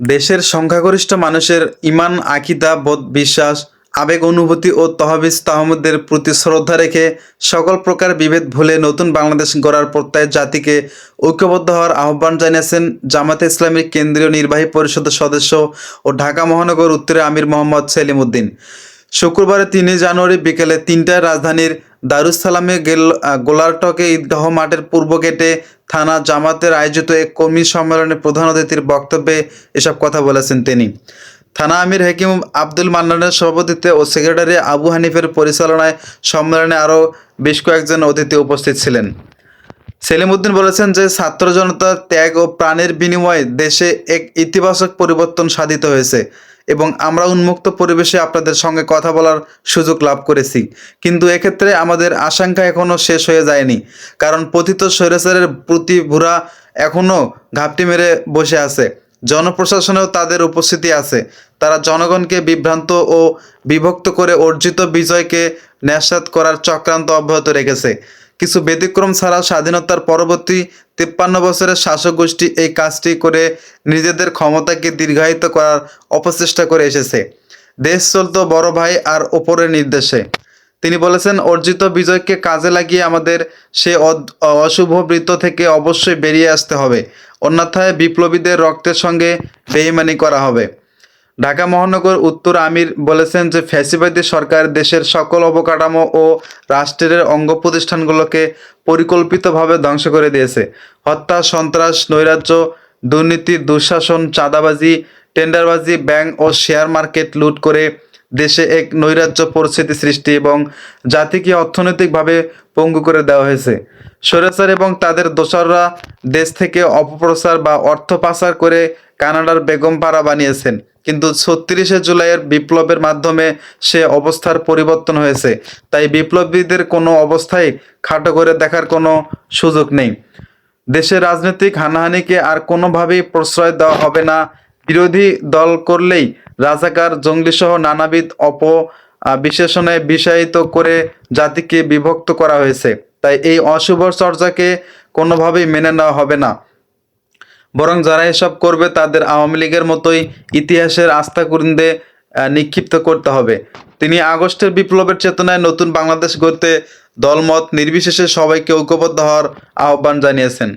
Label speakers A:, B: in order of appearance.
A: দেশের সংখ্যাগরিষ্ঠ মানুষের ইমান আকিদা, বোধ, বিশ্বাস, আবেগ, অনুভূতি ও তহবিজ তাহমুদের প্রতি শ্রদ্ধা রেখে সকল প্রকার বিভেদ ভুলে নতুন বাংলাদেশ গড়ার প্রত্যয় জাতিকে ঐক্যবদ্ধ হওয়ার আহ্বান জানিয়েছেন জামাতে ইসলামী কেন্দ্রীয় নির্বাহী পরিষদের সদস্য ও ঢাকা মহানগর উত্তরে আমির মোহাম্মদ সেলিম উদ্দিন শুক্রবার তিনই জানুয়ারি বিকেলে তিনটায় রাজধানীর দারুসালামে গেল গোলারটকে ঈদগাহ মাঠের পূর্ব গেটে থানা জামাতের আয়োজিত এক কর্মী সম্মেলনে প্রধান অতিথির বক্তব্যে এসব কথা বলেছেন তিনি। থানা আমির হাকিম আব্দুল মান্নানের সভাপতিত্বে ও সেক্রেটারি আবু হানিফের পরিচালনায় সম্মেলনে আরও বেশ কয়েকজন অতিথি উপস্থিত ছিলেন। সেলিম উদ্দিন বলেছেন যে, ছাত্র জনতার ত্যাগ ও প্রাণের বিনিময়ে দেশে এক ইতিবাচক পরিবর্তন সাধিত হয়েছে এবং আমরা উন্মুক্ত পরিবেশে আপনাদের সঙ্গে কথা বলার সুযোগ লাভ করেছি। কিন্তু এক্ষেত্রে আমাদের আশঙ্কা এখনও শেষ হয়ে যায়নি, কারণ পতিত স্বৈরাচারের প্রতি ভুরা এখনও ঘাপটি মেরে বসে আছে। জনপ্রশাসনেও তাদের উপস্থিতি আছে। তারা জনগণকে বিভ্রান্ত ও বিভক্ত করে অর্জিত বিজয়কে ন্যাসাত করার চক্রান্ত অব্যাহত রেখেছে। কিছু ব্যতিক্রম ছাড়া স্বাধীনতার পরবর্তী তিপ্পান্ন বছরের শাসক গোষ্ঠী এই কাজটি করে নিজেদের ক্ষমতাকে দীর্ঘায়িত করার অপচেষ্টা করে এসেছে। দেশ চলত বড় ভাই আর ওপরের নির্দেশে। তিনি বলেছেন, অর্জিত বিজয়কে কাজে লাগিয়ে আমাদের সে অশুভ বৃত্ত থেকে অবশ্যই বেরিয়ে আসতে হবে। অন্যথায় বিপ্লবীদের রক্তের সঙ্গে বেইমানি করা হবে। ঢাকা মহানগর উত্তর আমির বলেছেন যে ফ্যাসিবাদী সরকার দেশের সকল অবকাঠামো ও রাষ্ট্রের অঙ্গ প্রতিষ্ঠানগুলোকে পরিকল্পিতভাবে ধ্বংস করে দিয়েছে। হত্যা, সন্ত্রাস, নৈরাজ্য, দুর্নীতি, দুঃশাসন, চাঁদাবাজি, টেন্ডারবাজি, ব্যাংক ও শেয়ার মার্কেট লুট করে দেশে এক নৈরাজ্য পরিস্থিতি সৃষ্টি এবং জাতিকে অর্থনৈতিকভাবে পঙ্গু করে দেওয়া হয়েছে। স্বৈরাচার এবং তাদের দোসররা দেশ থেকে অপপ্রচার বা অর্থ পাচার করে কানাডার বেগমপাড়া বানিয়েছেন। কিন্তু ছত্রিশে জুলাইয়ের বিপ্লবের মাধ্যমে সে অবস্থার পরিবর্তন হয়েছে। তাই বিপ্লবীদের কোনো অবস্থায় খাটো করে দেখার কোনো সুযোগ নেই। দেশের রাজনৈতিক হানাহানিকে আর কোনোভাবেই প্রশ্রয় দেওয়া হবে না বিরোধী দল করলেই রাজাকার জঙ্গলিসহ নানাবিধ অপ বিশেষণে বিষায়িত করে জাতিকে বিভক্ত করা হয়েছে। তাই এই অশুভ চর্চাকে কোনোভাবেই মেনে নেওয়া হবে না। বরং যারা এসব করবে তাদের আওয়ামী লীগের মতোই ইতিহাসের আস্থা কুরিন্দে নিক্ষিপ্ত করতে হবে। তিনি আগস্টের বিপ্লবের চেতনায় নতুন বাংলাদেশ গড়তে দলমত নির্বিশেষে সবাইকে ঐক্যবদ্ধ হওয়ার আহ্বান জানিয়েছেন।